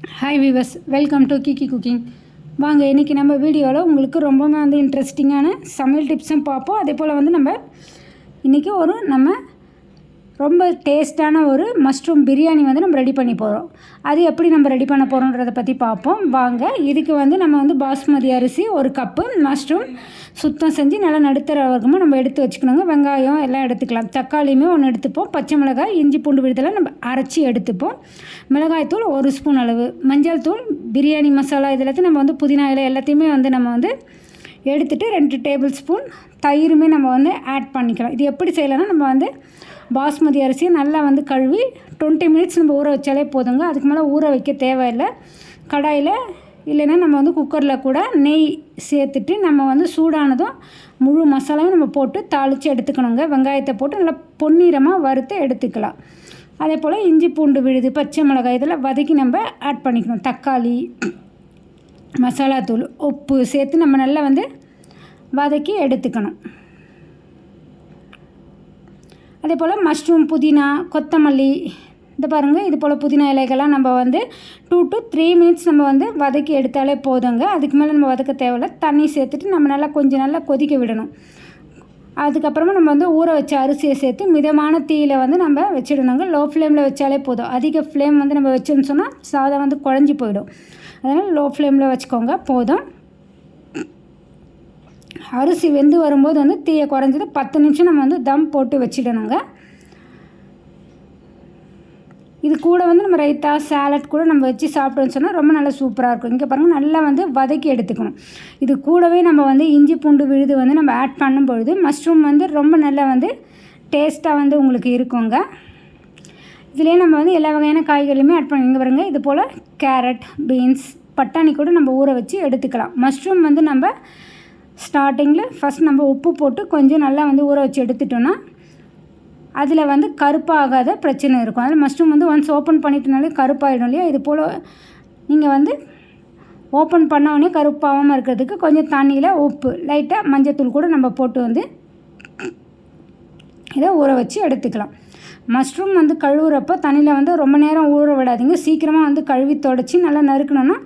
Hi viewers welcome to Kiki cooking வாங்க இன்றைக்கி நம்ம வீடியோவில் உங்களுக்கு ரொம்பவே வந்து இன்ட்ரெஸ்டிங்கான சமையல் டிப்ஸும் பார்ப்போம். அதே போல் வந்து நம்ம இன்றைக்கி ஒரு நம்ம ரொம்ப டேஸ்ட்டான ஒரு மஷ்ரூம் பிரியாணி வந்து நம்ம ரெடி பண்ணி போகிறோம் அது எப்படி நம்ம ரெடி பண்ண போகிறோன்றதை பற்றி பார்ப்போம் வாங்க இதுக்கு வந்து நம்ம வந்து பாஸ்மதி அரிசி ஒரு கப்பு மஷ்ரூம் சுத்தம் செஞ்சு நல்லா நடுத்தர வர்க்கமாக நம்ம எடுத்து வச்சுக்கணுங்க. வெங்காயம் எல்லாம் எடுத்துக்கலாம். தக்காளியுமே ஒன்று எடுத்துப்போம். பச்சை மிளகாய் இஞ்சி பூண்டு விழுதெல்லாம் நம்ம அரைச்சி எடுத்துப்போம். மிளகாய்த்தூள் ஒரு ஸ்பூன் அளவு. மஞ்சள் தூள் பிரியாணி மசாலா இது எல்லாத்தையும் நம்ம வந்து புதினா இலை எல்லாத்தையுமே வந்து நம்ம வந்து எடுத்துகிட்டு ரெண்டு டேபிள் ஸ்பூன் தயிருமே நம்ம வந்து ஆட் பண்ணிக்கலாம். இது எப்படி செய்யலாம்னா நம்ம வந்து பாஸ்மதி அரிசியை நல்லா வந்து கழுவி டுவெண்ட்டி மினிட்ஸ் நம்ம ஊற வச்சாலே போதுங்க. அதுக்கு மேலே ஊற வைக்க தேவையில்லை. கடாயில் இல்லைன்னா நம்ம வந்து குக்கரில் கூட நெய் சேர்த்துட்டு நம்ம வந்து சூடானதும் முழு மசாலாவும் நம்ம போட்டு தாளித்து எடுத்துக்கணுங்க. வெங்காயத்தை போட்டு நல்லா பொன்னிறமாக வறுத்து எடுத்துக்கலாம். அதே போல் இஞ்சி பூண்டு விழுது பச்சை மிளகாய் இதெல்லாம் வதக்கி நம்ம ஆட் பண்ணிக்கணும். தக்காளி மசாலாத்தூள் உப்பு சேர்த்து நம்ம நல்லா வந்து வதக்கி எடுத்துக்கணும். அதே போல் மஷ்ரூம் புதினா கொத்தமல்லி இந்த பாருங்கள் இது போல் புதினா இலைகள்லாம் நம்ம வந்து டூ டு த்ரீ மினிட்ஸ் நம்ம வந்து வதக்கி எடுத்தாலே போதுங்க. அதுக்கு மேலே நம்ம வதக்க தேவையில்ல. தண்ணி சேர்த்துட்டு நம்ம நல்லா கொஞ்சம் நல்லா கொதிக்க விடணும். அதுக்கப்புறமா நம்ம வந்து ஊற வச்ச அரிசியை சேர்த்து மிதமான தீயில் வந்து நம்ம வச்சிடணுங்க. லோ ஃப்ளேமில் வச்சாலே போதும். அதிக ஃப்ளேம் வந்து நம்ம வச்சோம்னு சொன்னால் சாதம் வந்து குழஞ்சி போயிடும். அதனால் லோ ஃப்ளேமில் வச்சுக்கோங்க. போதும். அரிசி வெந்து வரும்போது வந்து தீயை குறைஞ்சது பத்து நிமிஷம் நம்ம வந்து தம் போட்டு வச்சிடணுங்க. இது கூட வந்து நம்ம ரைத்தா சேலட் கூட நம்ம வச்சு சாப்பிட்டோம்னு சொன்னால் ரொம்ப நல்லா சூப்பராக இருக்கும். இங்கே பாருங்கள் நல்லா வந்து வதக்கி எடுத்துக்கணும். இது கூடவே நம்ம வந்து இஞ்சி பூண்டு விழுது வந்து நம்ம ஆட் பண்ணும் பொழுது மஷ்ரூம் வந்து ரொம்ப நல்லா வந்து டேஸ்ட்டாக வந்து உங்களுக்கு இருக்குங்க. இதுலேயே நம்ம வந்து எல்லா வகையான காய்கறியுமே ஆட் பண்ணி இங்கே பாருங்கள் இது போல் கேரட் பீன்ஸ் பட்டாணி கூட நம்ம ஊற வச்சு எடுத்துக்கலாம். மஷ்ரூம் வந்து நம்ம ஸ்டார்டிங்கில் ஃபஸ்ட் நம்ம உப்பு போட்டு கொஞ்சம் நல்லா வந்து ஊற வச்சு எடுத்துட்டோன்னா அதில் வந்து கருப்பாகாத பிரச்சனை இருக்கும். அதில் மஷ்ரூம் வந்து ஒன்ஸ் ஓப்பன் பண்ணிட்டனாலே கருப்பாயிடும் இல்லையா? இது போல் நீங்கள் வந்து ஓப்பன் பண்ண கருப்பாகாமல் இருக்கிறதுக்கு கொஞ்சம் தண்ணியில் உப்பு லைட்டாக மஞ்சத்தூள் கூட நம்ம போட்டு வந்து இதை ஊற வச்சு எடுத்துக்கலாம். மஷ்ரூம் வந்து கழுவுறப்போ தண்ணியில் வந்து ரொம்ப நேரம் ஊற விடாதீங்க. சீக்கிரமாக வந்து கழுவி தொடச்சி நல்லா நறுக்கணுன்னா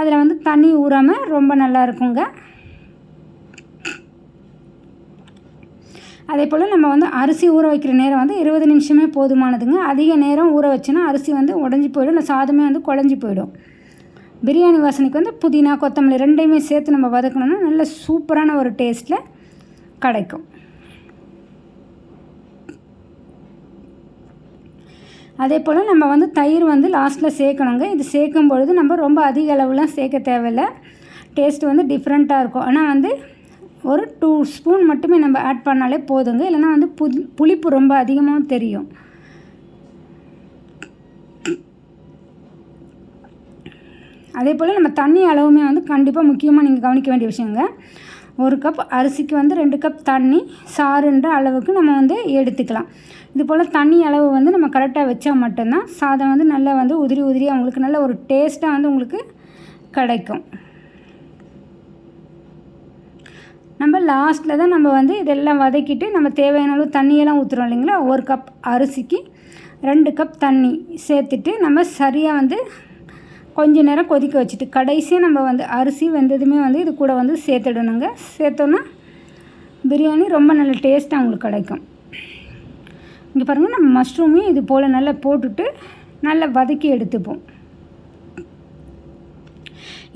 அதில் வந்து தண்ணி ஊறாமல் ரொம்ப நல்லா இருக்குங்க. அதே போல் நம்ம வந்து அரிசி ஊற வைக்கிற நேரம் வந்து இருபது நிமிஷமே போதுமானதுங்க. அதிக நேரம் ஊற வச்சுன்னா அரிசி வந்து உடஞ்சி போயிடும். இல்லை சாதமே வந்து குழஞ்சி போயிடும். பிரியாணி வாசனைக்கு வந்து புதினா கொத்தமல்லி ரெண்டையுமே சேர்த்து நம்ம வதக்கணும்னா நல்ல சூப்பரான ஒரு டேஸ்ட்டில் கிடைக்கும். அதே போல் நம்ம வந்து தயிர் வந்து லாஸ்ட்டில் சேர்க்கணுங்க. இது சேர்க்கும் பொழுது நம்ம ரொம்ப அதிக அளவுலாம் சேர்க்க தேவையில்லை. டேஸ்ட் வந்து டிஃப்ரெண்ட்டாக இருக்கும். ஆனால் வந்து ஒரு டூ ஸ்பூன் மட்டுமே நம்ம ஆட் பண்ணாலே போதுங்க. இல்லைன்னா வந்து புது புளிப்பு ரொம்ப அதிகமாகவும் தெரியும். அதே போல் நம்ம தண்ணி அளவுமே வந்து கண்டிப்பாக முக்கியமாக நீங்கள் கவனிக்க வேண்டிய விஷயங்க. ஒரு கப் அரிசிக்கு வந்து ரெண்டு கப் தண்ணி சாறுன்ற அளவுக்கு நம்ம வந்து எடுத்துக்கலாம். இது போல் தண்ணி அளவு வந்து நம்ம கரெக்டாக வச்சா மட்டும்தான் சாதம் வந்து நல்லா வந்து உதிரி உதிரி அவங்களுக்கு நல்ல ஒரு டேஸ்ட்டாக வந்து உங்களுக்கு கிடைக்கும். நம்ம லாஸ்ட்டில் தான் நம்ம வந்து இதெல்லாம் வதக்கிட்டு நம்ம தேவையான அளவு தண்ணியெல்லாம் ஊற்றுறோம் இல்லைங்களா? ஒரு கப் அரிசிக்கு ரெண்டு கப் தண்ணி சேர்த்துட்டு நம்ம சரியாக வந்து கொஞ்ச நேரம் கொதிக்க வச்சுட்டு கடைசியாக நம்ம வந்து அரிசி வெந்ததுமே வந்து இது கூட வந்து சேர்த்துடணுங்க. சேர்த்தோன்னா பிரியாணி ரொம்ப நல்ல டேஸ்ட்டாக உங்களுக்கு கிடைக்கும். இங்கே பாருங்கள் நம்ம மஷ்ரூமையும் இது போல் நல்லா போட்டுட்டு நல்லா வதக்கி எடுத்துப்போம்.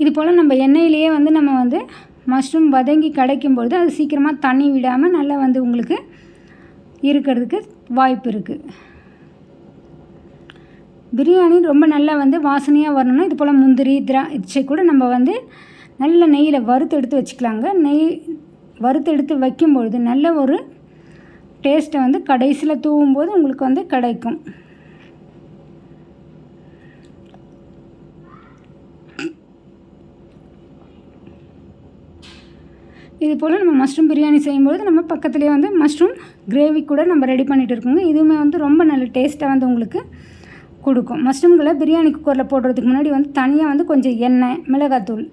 இது போல் நம்ம எண்ணெயிலேயே வந்து நம்ம வந்து மஷ்ரூம் வதங்கி கிடைக்கும் பொழுது அது சீக்கிரமாக தண்ணி விடாமல் நல்லா வந்து உங்களுக்கு இருக்கிறதுக்கு வாய்ப்பு இருக்குது பிரியாணி ரொம்ப நல்லா வந்து வாசனையாக வரணும்னா இது போல் முந்திரி திராட்சை கூட நம்ம வந்து நல்ல நெய்யில் வறுத்து எடுத்து வச்சுக்கலாங்க. நெய் வறுத்து எடுத்து வைக்கும்பொழுது நல்ல ஒரு டேஸ்ட்டை வந்து கடைசியில் தூவும்போது உங்களுக்கு வந்து கிடைக்கும். இது போல் நம்ம மஷ்ரூம் பிரியாணி செய்யும்போது நம்ம பக்கத்துலேயே வந்து மஷ்ரூம் கிரேவி கூட நம்ம ரெடி பண்ணிகிட்டு இருக்கோங்க. இதுவுமே வந்து ரொம்ப நல்ல டேஸ்ட்டாக வந்து உங்களுக்கு கொடுக்கும். மஷ்ரூம்களை பிரியாணி குக்கரில் போடுறதுக்கு முன்னாடி வந்து தனியாக வந்து கொஞ்சம் எண்ணெய் மிளகாத்தூள்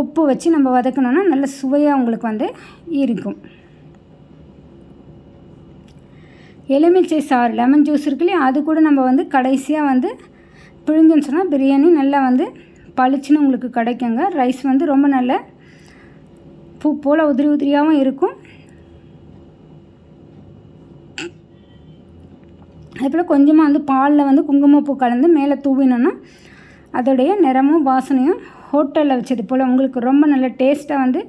உப்பு வச்சு நம்ம வதக்கணுன்னா நல்ல சுவையாக உங்களுக்கு வந்து இருக்கும். எலுமிச்சை சாறு லெமன் ஜூஸ் இருக்கு இல்லையா? அது கூட நம்ம வந்து கடைசியாக வந்து பிழிஞ்சுன்னு சொன்னால் பிரியாணி நல்லா வந்து பளிச்சுன்னு உங்களுக்கு கிடைக்குங்க. ரைஸ் வந்து ரொம்ப நல்ல பூ போல் உதிரி உதிரியாகவும் இருக்கும். அதுபோல் கொஞ்சமாக வந்து பாலில் வந்து குங்குமப்பூ கலந்து மேலே தூவினோன்னா அதோடைய நிறமும் வாசனையும் ஹோட்டலில் வச்சது போல் உங்களுக்கு ரொம்ப நல்ல டேஸ்ட்டாக வந்து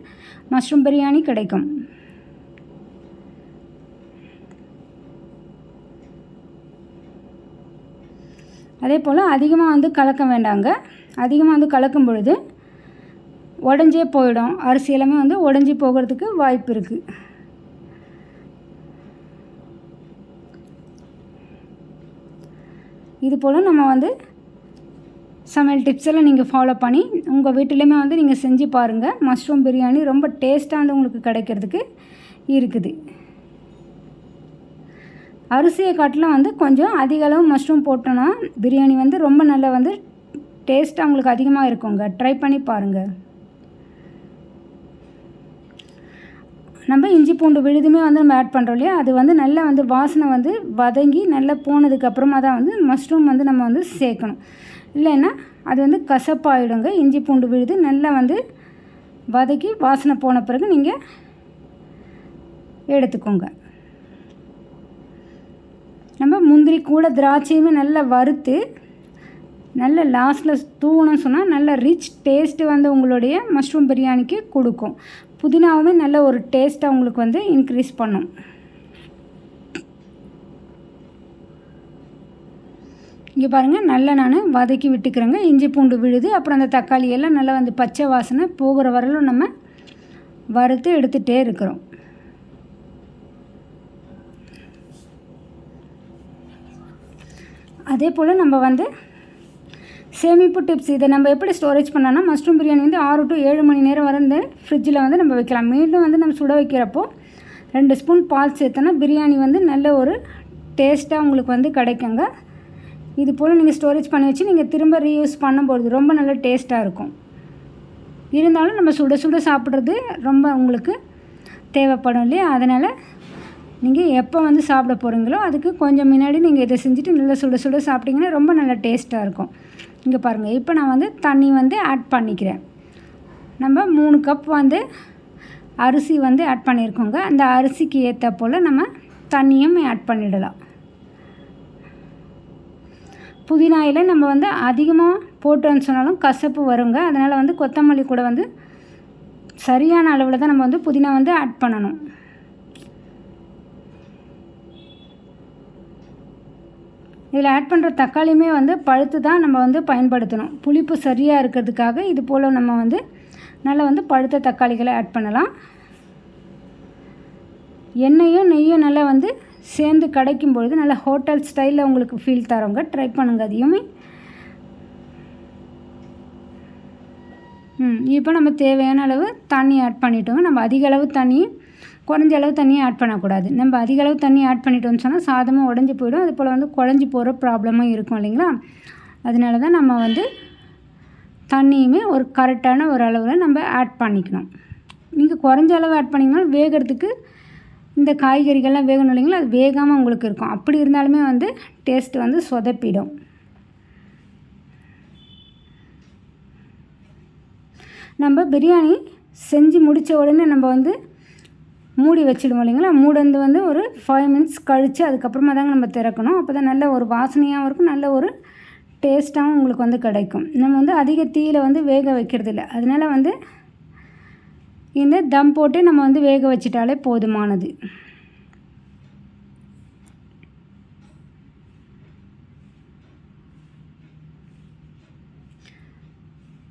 மஷ்ரூம் பிரியாணி கிடைக்கும். அதே போல் அதிகமாக வந்து கலக்க வேண்டாங்க. அதிகமாக வந்து கலக்கும் பொழுது உடஞ்சே போயிடும். அரிசி எல்லாமே வந்து உடஞ்சி போகிறதுக்கு வாய்ப்பு இருக்குது இது போல் நம்ம வந்து சமையல் டிப்ஸ் எல்லாம் நீங்கள் ஃபாலோ பண்ணி உங்கள் வீட்டிலையுமே வந்து நீங்கள் செஞ்சு பாருங்கள் மஷ்ரூம் பிரியாணி ரொம்ப டேஸ்ட்டாக வந்து உங்களுக்கு கிடைக்கிறதுக்கு இருக்குது. அரிசியை காட்டிலும் வந்து கொஞ்சம் அதிக அளவு மஷ்ரூம் போட்டோன்னா பிரியாணி வந்து ரொம்ப நல்லா வந்து டேஸ்ட்டாக உங்களுக்கு அதிகமாக இருக்குங்க. ட்ரை பண்ணி பாருங்கள் நம்ம இஞ்சி பூண்டு விழுதுமே வந்து நம்ம ஆட் பண்ணுறோம் இல்லையா? அது வந்து நல்லா வந்து வாசனை வந்து வதங்கி நல்லா போனதுக்கப்புறமா தான் வந்து மஷ்ரூம் வந்து நம்ம வந்து சேர்க்கணும். இல்லைன்னா அது வந்து கசப்பாயிடுங்க. இஞ்சி பூண்டு விழுது நல்லா வந்து வதக்கி வாசனை போன பிறகு நீங்கள் எடுத்துக்கோங்க. நம்ம முந்திரி கூட திராட்சையுமே நல்லா வறுத்து நல்ல லாஸ்ட்டில் தூவணும்னு சொன்னால் நல்ல ரிச் டேஸ்ட்டு வந்து உங்களுடைய மஷ்ரூம் பிரியாணிக்கு கொடுக்கும். புதினாவுமே நல்ல ஒரு டேஸ்ட்டாக உங்களுக்கு வந்து இன்க்ரீஸ் பண்ணும். இங்கே பாருங்கள் நல்லா நான் வதக்கி விட்டுக்கிறேங்க. இஞ்சி பூண்டு விழுது அப்புறம் அந்த தக்காளி எல்லாம் நல்லா வந்து பச்சை வாசனை போகிற வரலும் நம்ம வறுத்து எடுத்துகிட்டே இருக்கிறோம். அதே போல் நம்ம வந்து சேமிப்பு டிப்ஸ் இதை நம்ம எப்படி ஸ்டோரேஜ் பண்ணோன்னா மஷ்ரூம் பிரியாணி வந்து ஆறு டு ஏழு மணி நேரம் வந்து ஃப்ரிட்ஜில் வந்து நம்ம வைக்கலாம். மீண்டும் வந்து நம்ம சுட வைக்கிறப்போ ரெண்டு ஸ்பூன் பால் சேர்த்தோன்னா பிரியாணி வந்து நல்ல ஒரு டேஸ்ட்டாக உங்களுக்கு வந்து கிடைக்குங்க. இது போல் நீங்கள் ஸ்டோரேஜ் பண்ணி வச்சு நீங்கள் திரும்ப ரீயூஸ் பண்ணும்போது ரொம்ப நல்ல டேஸ்ட்டாக இருக்கும். இருந்தாலும் நம்ம சுட சுட சாப்பிட்றது ரொம்ப உங்களுக்கு தேவைப்படும் இல்லையா? அதனால் நீங்கள் எப்போ வந்து சாப்பிட போகிறீங்களோ அதுக்கு கொஞ்சம் முன்னாடி நீங்கள் இதை செஞ்சுட்டு நல்லா சுட சுட சாப்பிட்டிங்கன்னா ரொம்ப நல்ல டேஸ்ட்டாக இருக்கும். இங்கே பாருங்கள் இப்போ நான் வந்து தண்ணி வந்து ஆட் பண்ணிக்கிறேன். நம்ம மூணு கப் வந்து அரிசி வந்து ஆட் பண்ணியிருக்கோங்க அந்த அரிசிக்கு ஏற்ற போல் நம்ம தண்ணியும் ஆட் பண்ணிடலாம். புதினாயில் நம்ம வந்து அதிகமாக போட்டோன்னு சொன்னாலும் கசப்பு வருங்க. அதனால் வந்து கொத்தமல்லி கூட வந்து சரியான அளவில் தான் நம்ம வந்து புதினா வந்து ஆட் பண்ணணும். இதில் ஆட் பண்ணுற தக்காளியுமே வந்து பழுத்து தான் நம்ம வந்து பயன்படுத்தணும். புளிப்பு சரியாக இருக்கிறதுக்காக இது போல் நம்ம வந்து நல்லா வந்து பழுத்த தக்காளிகளை ஆட் பண்ணலாம். எண்ணெயும் நெய்யும் நல்லா வந்து சேர்ந்து கிடைக்கும் பொழுது நல்லா ஹோட்டல் ஸ்டைலில் உங்களுக்கு ஃபீல் தரோங்க. ட்ரை பண்ணுங்கள் அதையுமே ம் இப்போ நம்ம தேவையான அளவு தண்ணி ஆட் பண்ணிட்டோங்க. நம்ம அதிக அளவு தண்ணி குறைஞ்ச அளவு தண்ணியை ஆட் பண்ணக்கூடாது. நம்ம அதிக அளவு தண்ணி ஆட் பண்ணிட்டோம்னு சொன்னால் சாதமும் உடஞ்சி போயிடும். அது போல் வந்து குழஞ்சி போகிற ப்ராப்ளமும் இருக்கும் இல்லைங்களா? அதனால தான் நம்ம வந்து தண்ணியுமே ஒரு கரெக்டான ஒரு அளவில் நம்ம ஆட் பண்ணிக்கணும். நீங்கள் குறைஞ்ச அளவு ஆட் பண்ணிங்கன்னா வேகிறதுக்கு இந்த காய்கறிகள்லாம் வேகணும் இல்லைங்களா? அது வேகாமல் உங்களுக்கு இருக்கும். அப்படி இருந்தாலுமே வந்து டேஸ்ட் வந்து சொதப்பிடும். நம்ம பிரியாணி செஞ்சு முடித்த உடனே நம்ம வந்து மூடி வச்சிடுவோம் இல்லைங்களா? மூடந்து வந்து ஒரு ஃபைவ் மினிட்ஸ் கழித்து அதுக்கப்புறமா தாங்க நம்ம திறக்கணும். அப்போ தான் நல்ல ஒரு வாசனையாகவும் இருக்கும் நல்ல ஒரு டேஸ்ட்டாகவும் உங்களுக்கு வந்து கிடைக்கும். நம்ம வந்து அதிக தீயில் வந்து வேக வைக்கிறது இல்லை அதனால் வந்து இந்த தம் போட்டு நம்ம வந்து வேக வச்சிட்டாலே போதுமானது.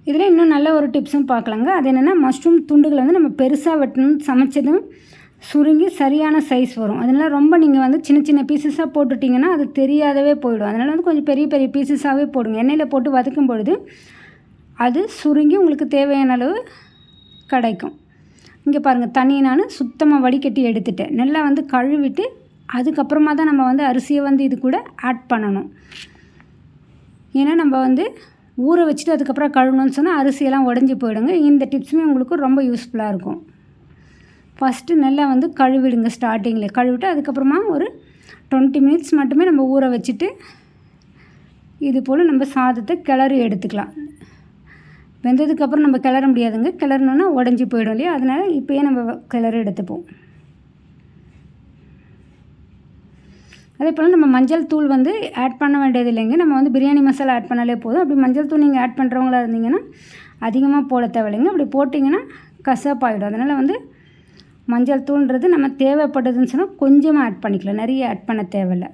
இதில் இன்னும் நல்ல ஒரு டிப்ஸும் பார்க்கலாங்க. அது என்னென்னா மஷ்ரூம் துண்டுகளை வந்து நம்ம பெருசாக வெட்டணும் சமைச்சதும் சுருங்கி சரியான சைஸ் வரும். அதனால் ரொம்ப நீங்கள் வந்து சின்ன சின்ன பீசஸாக போட்டுட்டிங்கன்னா அது தெரியாதவே போயிடும். அதனால் வந்து கொஞ்சம் பெரிய பெரிய பீசஸாகவே போடுங்க. எண்ணெயில் போட்டு வதக்கும் பொழுது அது சுருங்கி உங்களுக்கு தேவையான அளவு கிடைக்கும். இங்கே பாருங்கள் தண்ணியை நான் சுத்தமாக வடிகட்டி எடுத்துட்டேன். நல்லா வந்து கழுவிட்டு அதுக்கப்புறமா தான் நம்ம வந்து அரிசியை வந்து இது கூட ஆட் பண்ணணும். ஏன்னா நம்ம வந்து ஊற வச்சுட்டு அதுக்கப்புறம் கழுவணும்னு சொன்னால் அரிசியெல்லாம் உடஞ்சி போயிடுங்க. இந்த டிப்ஸுமே உங்களுக்கு ரொம்ப யூஸ்ஃபுல்லாக இருக்கும். ஃபஸ்ட்டு நல்லா வந்து கழுவிடுங்க ஸ்டார்டிங்கில் கழுவிட்டு அதுக்கப்புறமா ஒரு டுவெண்ட்டி மினிட்ஸ் மட்டுமே நம்ம ஊற வச்சுட்டு இது போல் நம்ம சாதத்தை கிளறி எடுத்துக்கலாம். வெந்ததுக்கப்புறம் நம்ம கிளற முடியாதுங்க. கிளறணுன்னா உடஞ்சி போயிடும் இல்லையா? அதனால் இப்போயே நம்ம கிளறி எடுத்துப்போம். அதே போல் நம்ம மஞ்சள் தூள் வந்து ஆட் பண்ண வேண்டியது இல்லைங்க. நம்ம வந்து பிரியாணி மசாலா ஆட் பண்ணாலே போதும். அப்படி மஞ்சள் தூள் நீங்கள் ஆட் பண்ணுறவங்களா இருந்தீங்கன்னா அதிகமாக போட தேவையில்லைங்க. அப்படி போட்டிங்கன்னா கசப்பாகிடும் அதனால் வந்து மஞ்சள் தூள்ன்றது நம்ம தேவைப்படுதுன்னு சொன்னால் கொஞ்சமாக ஆட் பண்ணிக்கலாம். நிறைய ஆட் பண்ண தேவையில்லை.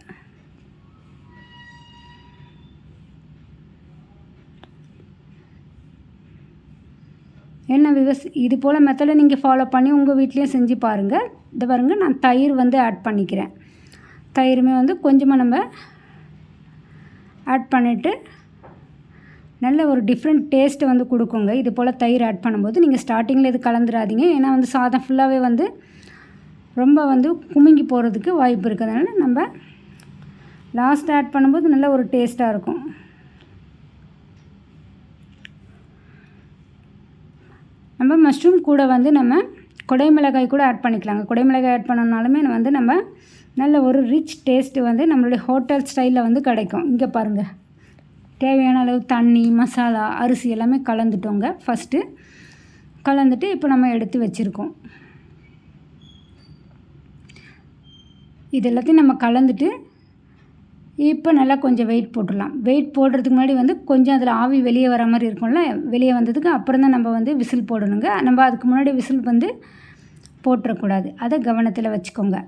என்ன விவஸ் இது போல் மெத்தடை நீங்கள் ஃபாலோ பண்ணி உங்கள் வீட்லேயும் செஞ்சு பாருங்கள் இது பாருங்கள் நான் தயிர் வந்து ஆட் பண்ணிக்கிறேன். தயிருமே வந்து கொஞ்சமாக நம்ம ஆட் பண்ணிவிட்டு நல்ல ஒரு டிஃப்ரெண்ட் டேஸ்ட்டை வந்து கொடுக்குங்க. இது போல் தயிர் ஆட் பண்ணும்போது நீங்கள் ஸ்டார்டிங்கில் இது கலந்துடாதீங்க. ஏன்னா வந்து சாதம் ஃபுல்லாகவே வந்து ரொம்ப வந்து குமுங்கி போகிறதுக்கு வாய்ப்பு இருக்கிறதுனால நம்ம லாஸ்ட் ஆட் பண்ணும்போது நல்ல ஒரு டேஸ்ட்டாக இருக்கும். நம்ம மஷ்ரூம் கூட வந்து நம்ம குடைமிளகாய் கூட ஆட் பண்ணிக்கலாங்க. குடைமிளகாய் ஆட் பண்ணணுனாலுமே வந்து நம்ம நல்ல ஒரு ரிச் டேஸ்ட்டு வந்து நம்மளுடைய ஹோட்டல் ஸ்டைலில் வந்து கிடைக்கும். இங்கே பாருங்கள் தேவையான அளவு தண்ணி மசாலா அரிசி எல்லாமே கலந்துட்டோங்க. ஃபஸ்ட்டு கலந்துட்டு இப்போ நம்ம எடுத்து வச்சுருக்கோம். இது எல்லாத்தையும் நம்ம கலந்துட்டு இப்போ நல்லா கொஞ்சம் வெயிட் போட்டுடலாம். வெயிட் போடுறதுக்கு முன்னாடி வந்து கொஞ்சம் அதில் ஆவி வெளியே வர மாதிரி இருக்கும்ல வெளியே வந்ததுக்கு அப்புறம் தான் நம்ம வந்து விசில் போடணுங்க. நம்ம அதுக்கு முன்னாடி விசில் வந்து போட்டுறக்கூடாது. அதை கவனத்தில் வச்சுக்கோங்க.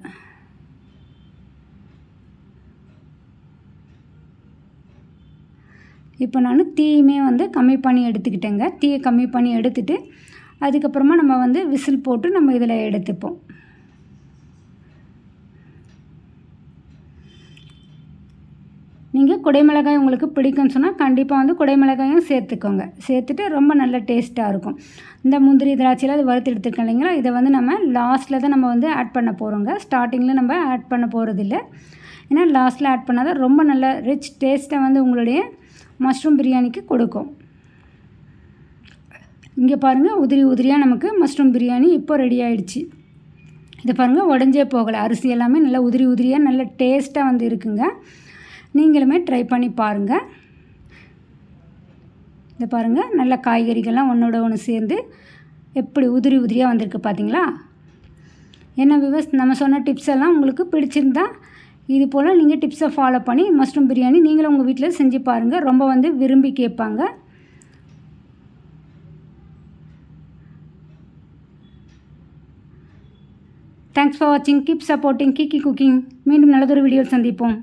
இப்போ நான் தீயுமே வந்து கம்மி பண்ணி எடுத்துக்கிட்டேங்க. தீயை கம்மி பண்ணி எடுத்துட்டு அதுக்கப்புறமா நம்ம வந்து விசில் போட்டு நம்ம இதில் எடுத்துப்போம். குடைமிளகாய் உங்களுக்கு பிடிக்கும்னு சொன்னால் கண்டிப்பாக வந்து குடைமிளகாயும் சேர்த்துக்கோங்க. சேர்த்துட்டு ரொம்ப நல்ல டேஸ்ட்டாக இருக்கும். இந்த முந்திரி திராட்சையில் அது வறுத்து எடுத்துருக்கோம் இல்லைங்களா? இதை வந்து நம்ம லாஸ்ட்டில் தான் நம்ம வந்து ஆட் பண்ண போகிறோங்க ஸ்டார்டிங்கில் நம்ம ஆட் பண்ண போகிறதில்ல ஏன்னா லாஸ்ட்டில் ஆட் பண்ணால் தான் ரொம்ப நல்ல ரிச் டேஸ்ட்டை வந்து உங்களுடைய மஷ்ரூம் பிரியாணிக்கு கொடுக்கும். இங்கே பாருங்கள் உதிரி உதிரியாக நமக்கு மஷ்ரூம் பிரியாணி இப்போ ரெடி ஆகிடுச்சு இதை பாருங்கள் உடஞ்சே போகலை. அரிசி எல்லாமே நல்லா உதிரி உதிரியாக நல்ல டேஸ்ட்டாக வந்து இருக்குங்க. நீங்களுமே ட்ரை பண்ணி பாருங்கள் இதை பாருங்கள் நல்ல காய்கறிகள்லாம் ஒன்றோட ஒன்று சேர்ந்து எப்படி உதிரி உதிரியாக வந்திருக்கு பார்த்தீங்களா என்ன விவஸ் நம்ம சொன்ன டிப்ஸ் எல்லாம் உங்களுக்கு பிடிச்சிருந்தா இது போல் நீங்கள் டிப்ஸை ஃபாலோ பண்ணி மஷ்ரூம் பிரியாணி நீங்களும் உங்கள் வீட்டில் செஞ்சு பாருங்கள் ரொம்ப வந்து விரும்பி கேட்பாங்க. தேங்க்ஸ் ஃபார் வாட்சிங் கீப் சப்போர்ட்டிங் கீக்கி குக்கிங் மீண்டும் நல்லதொரு வீடியோ சந்திப்போம்.